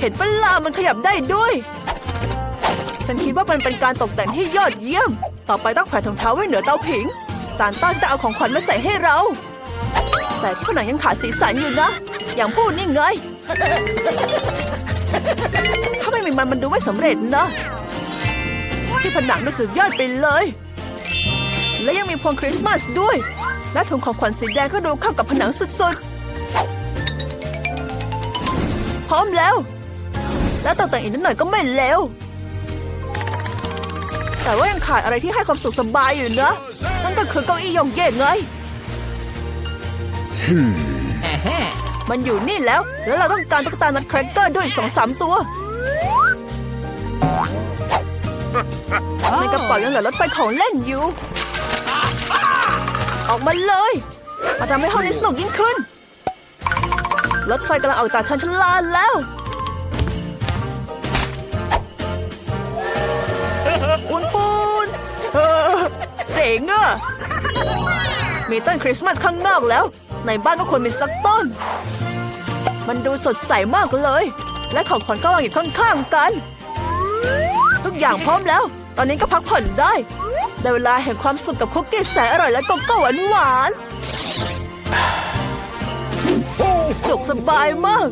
เห็นปะลามันขยับได้ด้วย ฉันคิดว่ามันเป็นการตกแต่งที่ยอดเยี่ยม ต่อไปต้องแขวนถุงเท้าไว้เหนือเตาผิง ซานต้าจะเอาของขวัญมาใส่ให้เรา แต่ที่ผนังยังขาดสีสันอยู่นะ อย่างพูดนี่ไง ถ้าไม่มีมันมันดูไม่สำเร็จนะ ที่ผนังมันสุดยอดไปเลย และยังมีพวงคริสต์มาสด้วย และถุงของขวัญสีแดงก็ดูเข้ากับผนังสุดๆ พร้อมแล้ว แล้วตกแต่งอีกนิดหน่อยก็ไม่เลวแต่ว่ายังขาดอะไรที่ให้ความสุขสบายอยู่นะ นั่นก็คือเก้าอี้ยองเย่ไงมันอยู่นี่แล้ว แล้วเราต้องการตุ๊กตานัดแครกเกอร์ด้วยอีกสองสามตัว ในกระเป๋ายังเหลือรถไฟของเล่นอยู่ ออกมาเลย มาทำให้ห้องนี้สนุกยิ่งขึ้น รถไฟกำลังออกจากชานชลาแล้ว จ๋งอะมีต้นคริสต์มาสข้างนอกแล้ว ในบ้านก็ควรมีสักต้น มันดูสดใสมากเลย และของขวัญก็วางอยู่ข้างๆกัน ทุกอย่างพร้อมแล้ว ตอนนี้ก็พักผ่อนได้ได้เวลาแห่งความสุขกับคุกกี้แสนอร่อยและโกโก้หวานหวานสุขสบายมาก